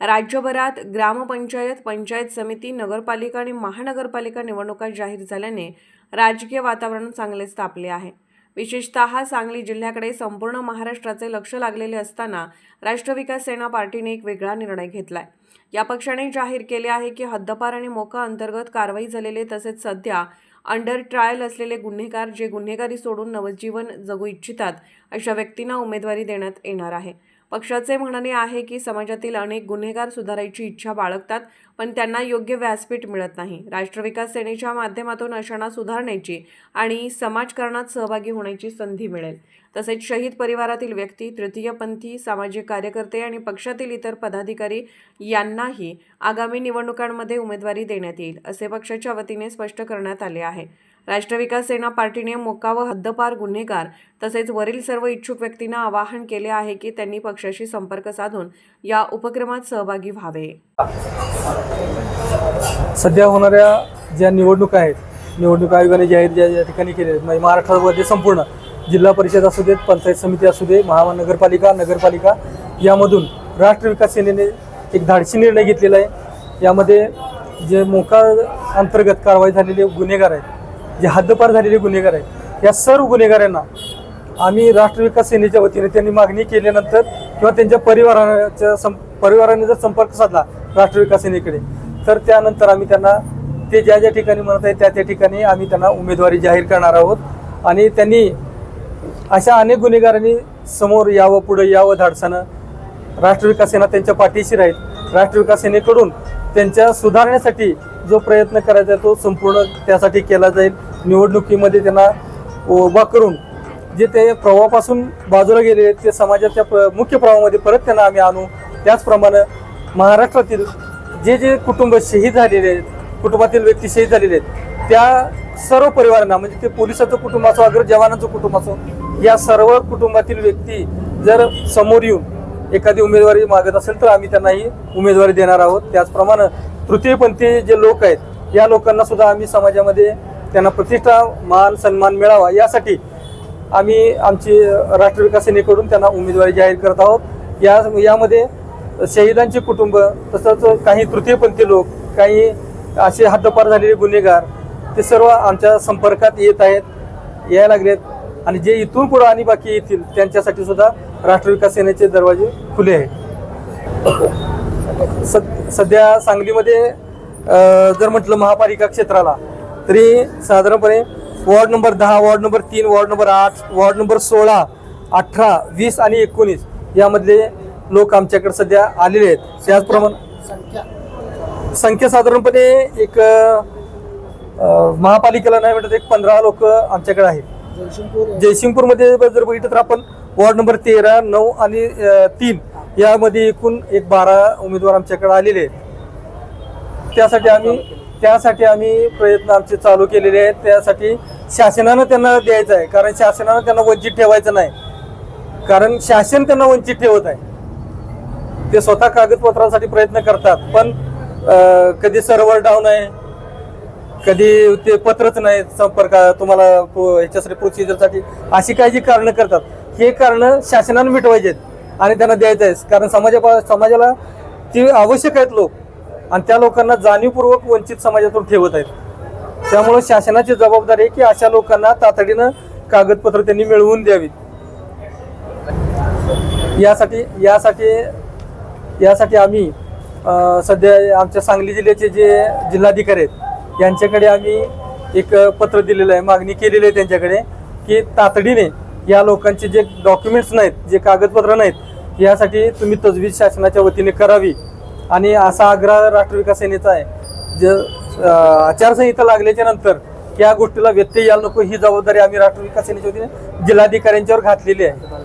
राज्यभरात ग्रामपंचायत पंचायत समिती नगरपालिका आणि महानगरपालिका निवडणुका जाहीर झाल्याने राजकीय वातावरण चांगलेच तापले आहे. विशेषतः सांगली जिल्ह्याकडे संपूर्ण महाराष्ट्राचे लक्ष लागलेले असताना राष्ट्र विकास सेना पार्टीने एक वेगळा निर्णय घेतलाय. या पक्षाने जाहीर केले आहे की हद्दपार आणि मोका अंतर्गत कारवाई झालेले तसेच सध्या अंडर ट्रायल असलेले गुन्हेगार जे गुन्हेगारी सोडून नवजीवन जगू इच्छितात अशा व्यक्तींना उमेदवारी देण्यात येणार आहे. पक्षाचे म्हणणे आहे की समाजातील अनेक गुन्हेगार सुधारायची इच्छा बाळगतात पण त्यांना योग्य व्यासपीठ मिळत नाही. राष्ट्र विकास सेनेच्या माध्यमातून अशांना सुधारण्याची आणि समाजकारणात सहभागी होण्याची संधी मिळेल. तसेच शहीद परिवारातील व्यक्ती तृतीयपंथी सामाजिक कार्यकर्ते आणि पक्षातील इतर पदाधिकारी यांनाही आगामी निवडणुकांमध्ये उमेदवारी देण्यात येईल असे पक्षाच्या वतीने स्पष्ट करण्यात आले आहे. राष्ट्र विकास सेना पार्टीने मोका व हद्दपार गुन्हेगार तसेच वरील सर्व इच्छुक व्यक्तींना आवाहन केले आहे की त्यांनी पक्षाशी संपर्क साधून या उपक्रमात सहभागी व्हावे. सध्या होणाऱ्या ज्या निवडणुका आहेत निवडणूक आयोगाने जाहीर ज्या ज्या ठिकाणी केले आहेत म्हणजे महाराष्ट्रामध्ये संपूर्ण जिल्हा परिषद असू देत पंचायत समिती असू दे महानगरपालिका नगरपालिका यामधून राष्ट्र विकास सेनेने एक धाडसी निर्णय घेतलेला आहे. यामध्ये जे मोका अंतर्गत कारवाई झालेले गुन्हेगार आहेत जे हद्दपार झालेले गुन्हेगार आहेत या सर्व गुन्हेगारांना आम्ही राष्ट्रविकास सेनेच्या वतीने त्यांनी मागणी केल्यानंतर किंवा त्यांच्या परिवाराच्या सं परिवाराने जर संपर्क साधला राष्ट्रविकास सेनेकडे तर त्यानंतर आम्ही त्यांना ते ज्या ज्या ठिकाणी म्हणत आहेत त्या त्या ठिकाणी आम्ही त्यांना उमेदवारी जाहीर करणार आहोत. आणि त्यांनी अशा अनेक गुन्हेगारांनी समोर यावं पुढं यावं धाडसानं राष्ट्रविकास सेना त्यांच्या पाठीशी राहील. राष्ट्र विकास सेनेकडून त्यांच्या सुधारण्यासाठी जो प्रयत्न करायचा आहे तो संपूर्ण त्यासाठी केला जाईल. निवडणुकीमध्ये त्यांना उभा करून जे ते प्रवाहापासून बाजूला गेले आहेत ते समाजाच्या प्र मुख्य प्रवाहामध्ये परत त्यांना आम्ही आणू. त्याचप्रमाणे महाराष्ट्रातील जे जे कुटुंब शहीद झालेले आहेत कुटुंबातील व्यक्ती शहीद झालेले आहेत त्या सर्व परिवारांना म्हणजे ते पोलिसाचं कुटुंब असो अग्र जवानाचं कुटुंब असो या सर्व कुटुंबातील व्यक्ती जर समोर येऊन एखादी उमेदवारी मागत असेल तर आम्ही त्यांनाही उमेदवारी देणार आहोत. त्याचप्रमाणे तृतीयपंथी जे लोक आहेत या लोकांना सुद्धा आम्ही समाजामध्ये त्यांना प्रतिष्ठा मान सन्मान मिळावा यासाठी आम्ही आमची राष्ट्र विकास सेनेकडून त्यांना उमेदवारी जाहीर करत आहोत. या यामध्ये शहीदांचे कुटुंब तसंच काही तृतीयपंथी लोक काही असे हद्दपार झालेले गुन्हेगार ते सर्व आमच्या संपर्कात येत आहेत यायला लागलेत. आणि जे इथून पुढे आणि बाकी येतील त्यांच्यासाठी सुद्धा राष्ट्र विकास सेनेचे दरवाजे खुले आहेत. सध्या सांगलीमध्ये जर म्हटलं महापालिका क्षेत्राला तरी साधारणपणे वॉर्ड नंबर दहा वॉर्ड नंबर तीन वॉर्ड नंबर आठ वॉर्ड नंबर सोळा अठरा वीस आणि एकोणीस यामधले लोक आमच्याकडे सध्या आलेले आहेत. त्याचप्रमाणे संख्या. साधारणपणे एक महापालिकेला नाही म्हणत एक पंधरा लोक आमच्याकडे आहेत. जयसिंगपूरमध्ये जर बघितलं तर आपण वॉर्ड नंबर तेरा नऊ आणि तीन यामध्ये एकूण एक बारा उमेदवार आमच्याकडे आलेले आहेत. त्यासाठी आम्ही त्यासाठी आम्ही प्रयत्न आमचे चालू केलेले आहेत. त्यासाठी शासनानं त्यांना द्यायचं आहे. कारण शासनानं त्यांना वंचित ठेवायचं नाही. कारण शासन त्यांना वंचित ठेवत आहे. ते स्वतः कागदपत्रासाठी प्रयत्न करतात. पण कधी सर्व्हर डाऊन आहे. कधी ते पत्रच नाही संपर्क तुम्हाला ह्याच्यासाठी प्रोसिजरसाठी अशी काही जी कारणं करतात. हे कारणं शासनानं मिटवायचे आहेत आणि त्यांना द्यायचं आहे कारण समाजा समाजाला ती आवश्यक आहेत लोक. आणि त्या लोकांना जाणीवपूर्वक वंचित समाजातून ठेवत आहेत. त्यामुळे शासनाची जबाबदारी आहे की अशा लोकांना तातडीनं कागदपत्र त्यांनी मिळवून द्यावीत. यासाठी यासाठी यासाठी आम्ही सध्या आमच्या सांगली जिल्ह्याचे जे जिल्हाधिकारी आहेत यांच्याकडे आम्ही एक पत्र दिलेलं आहे मागणी केलेली आहे त्यांच्याकडे की तातडीने या लोकांचे जे डॉक्युमेंट्स नाहीत जे कागदपत्र नाहीत यासाठी तुम्ही तजवीज शासनाच्या वतीने करावी. आणि असा आग्रह राष्ट्र विकास सेनेचा आहे. जे आचारसंहिता लागल्याच्या नंतर या गोष्टीला व्यत्यय यायला नको ही जबाबदारी आम्ही राष्ट्र विकास सेनेच्या वतीने जिल्हाधिकाऱ्यांच्यावर घातलेली आहे.